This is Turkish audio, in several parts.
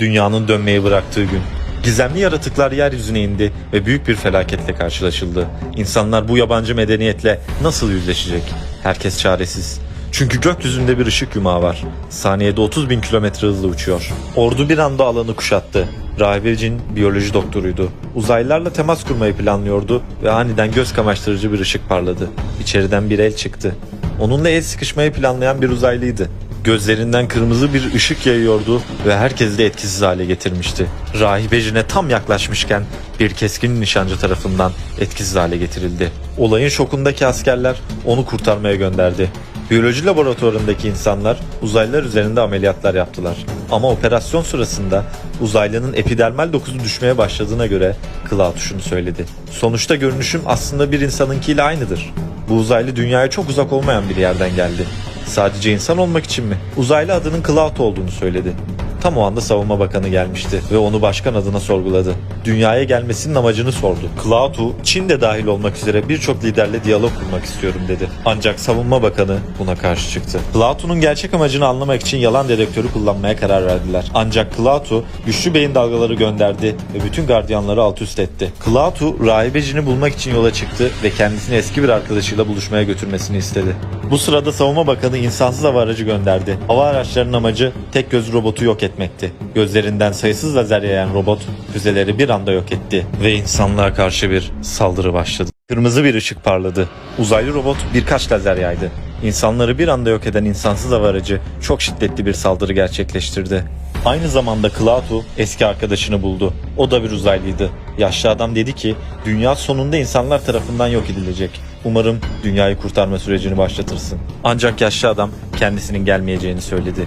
Dünyanın dönmeyi bıraktığı gün. Gizemli yaratıklar yeryüzüne indi ve büyük bir felaketle karşılaşıldı. İnsanlar bu yabancı medeniyetle nasıl yüzleşecek? Herkes çaresiz. Çünkü gökyüzünde bir ışık yumağı var. Saniyede 30 bin kilometre hızla uçuyor. Ordu bir anda alanı kuşattı. Rahibe Cin biyoloji doktoruydu. Uzaylılarla temas kurmayı planlıyordu ve aniden göz kamaştırıcı bir ışık parladı. İçeriden bir el çıktı. Onunla el sıkışmayı planlayan bir uzaylıydı. Gözlerinden kırmızı bir ışık yayıyordu ve herkesi de etkisiz hale getirmişti. Rahibe Jin'e tam yaklaşmışken bir keskin nişancı tarafından etkisiz hale getirildi. Olayın şokundaki askerler onu kurtarmaya gönderdi. Biyoloji laboratuvarındaki insanlar uzaylılar üzerinde ameliyatlar yaptılar. Ama operasyon sırasında uzaylının epidermal dokusu düşmeye başladığına göre Cloud şunu söyledi. Sonuçta görünüşüm aslında bir insanınkiyle aynıdır. Bu uzaylı dünyaya çok uzak olmayan bir yerden geldi. Sadece insan olmak için mi? Uzaylı adının Cloud olduğunu söyledi. Tam o anda savunma bakanı gelmişti ve onu başkan adına sorguladı. Dünyaya gelmesinin amacını sordu. Cloud'u Çin de dahil olmak üzere birçok liderle diyalog kurmak istiyorum dedi. Ancak savunma bakanı buna karşı çıktı. Cloud'un gerçek amacını anlamak için yalan dedektörü kullanmaya karar verdiler. Ancak Cloud'u güçlü beyin dalgaları gönderdi ve bütün gardiyanları alt üst etti. Cloud'u rahibecini bulmak için yola çıktı ve kendisini eski bir arkadaşıyla buluşmaya götürmesini istedi. Bu sırada savunma bakanı insansız hava aracı gönderdi. Hava araçlarının amacı tek göz robotu yok etmekti. Gözlerinden sayısız lazer yayan robot füzeleri bir anda yok etti ve insanlığa karşı bir saldırı başladı. Kırmızı bir ışık parladı. Uzaylı robot birkaç lazer yaydı. İnsanları bir anda yok eden insansız hava aracı çok şiddetli bir saldırı gerçekleştirdi. Aynı zamanda Klaatu eski arkadaşını buldu. O da bir uzaylıydı. Yaşlı adam dedi ki dünya sonunda insanlar tarafından yok edilecek. Umarım dünyayı kurtarma sürecini başlatırsın. Ancak yaşlı adam kendisinin gelmeyeceğini söyledi.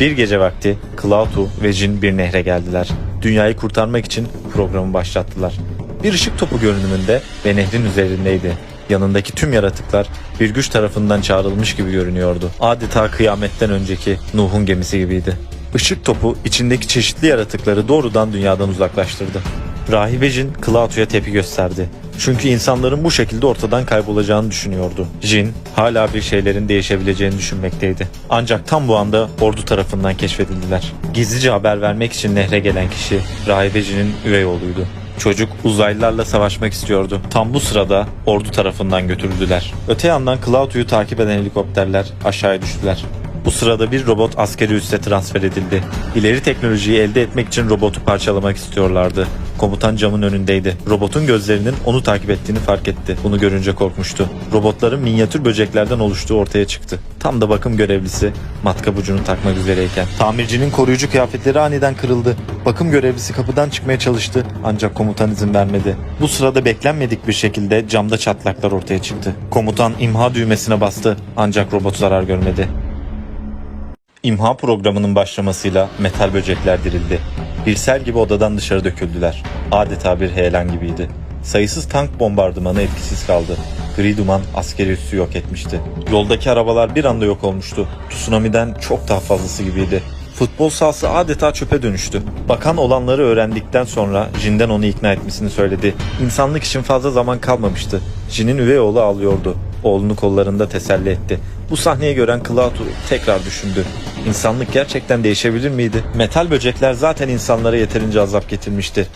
Bir gece vakti Klaatu ve Jin bir nehre geldiler. Dünyayı kurtarmak için programı başlattılar. Bir ışık topu görünümünde ve nehrin üzerindeydi. Yanındaki tüm yaratıklar bir güç tarafından çağrılmış gibi görünüyordu. Adeta kıyametten önceki Nuh'un gemisi gibiydi. Işık topu içindeki çeşitli yaratıkları doğrudan dünyadan uzaklaştırdı. Rahibe Jin Klaatu'ya tepki gösterdi. Çünkü insanların bu şekilde ortadan kaybolacağını düşünüyordu. Jin hala bir şeylerin değişebileceğini düşünmekteydi. Ancak tam bu anda ordu tarafından keşfedildiler. Gizlice haber vermek için nehre gelen kişi Rahibe Jin'in üvey oğluydu. Çocuk uzaylılarla savaşmak istiyordu. Tam bu sırada ordu tarafından götürüldüler. Öte yandan Cloud'u takip eden helikopterler aşağıya düştüler. Bu sırada bir robot askeri üsse transfer edildi. İleri teknolojiyi elde etmek için robotu parçalamak istiyorlardı. Komutan camın önündeydi. Robotun gözlerinin onu takip ettiğini fark etti. Bunu görünce korkmuştu. Robotların minyatür böceklerden oluştuğu ortaya çıktı. Tam da bakım görevlisi matkap ucunu takmak üzereyken. Tamircinin koruyucu kıyafetleri aniden kırıldı. Bakım görevlisi kapıdan çıkmaya çalıştı ancak komutan izin vermedi. Bu sırada beklenmedik bir şekilde camda çatlaklar ortaya çıktı. Komutan imha düğmesine bastı ancak robot zarar görmedi. İmha programının başlamasıyla metal böcekler dirildi. Bir sel gibi odadan dışarı döküldüler. Adeta bir heyelan gibiydi. Sayısız tank bombardımanı etkisiz kaldı. Gri duman askeri üssü yok etmişti. Yoldaki arabalar bir anda yok olmuştu. Tsunami'den çok daha fazlası gibiydi. Futbol sahası adeta çöpe dönüştü. Bakan olanları öğrendikten sonra Jin'den onu ikna etmesini söyledi. İnsanlık için fazla zaman kalmamıştı. Jin'in üvey oğlu ağlıyordu. Oğlunu kollarında teselli etti. Bu sahneyi gören Klaatu tekrar düşündü. İnsanlık gerçekten değişebilir miydi? Metal böcekler zaten insanlara yeterince azap getirmişti.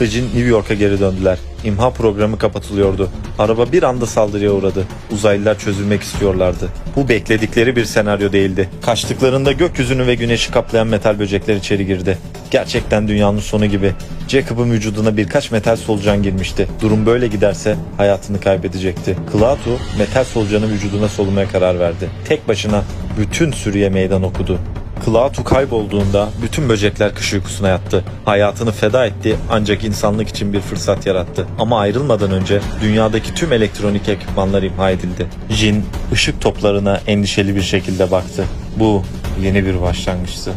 Ve Jin New York'a geri döndüler. İmha programı kapatılıyordu. Araba bir anda saldırıya uğradı. Uzaylılar çözülmek istiyorlardı. Bu bekledikleri bir senaryo değildi. Kaçtıklarında gökyüzünü ve güneşi kaplayan metal böcekler içeri girdi. Gerçekten dünyanın sonu gibi. Jacob'ın vücuduna birkaç metal solucan girmişti. Durum böyle giderse hayatını kaybedecekti. Klaatu metal solucanı vücuduna solumaya karar verdi. Tek başına bütün sürüye meydan okudu. Klaatu kaybolduğunda bütün böcekler kış uykusuna yattı. Hayatını feda etti ancak insanlık için bir fırsat yarattı. Ama ayrılmadan önce dünyadaki tüm elektronik ekipmanlar imha edildi. Jin ışık toplarına endişeli bir şekilde baktı. Bu yeni bir başlangıçtı.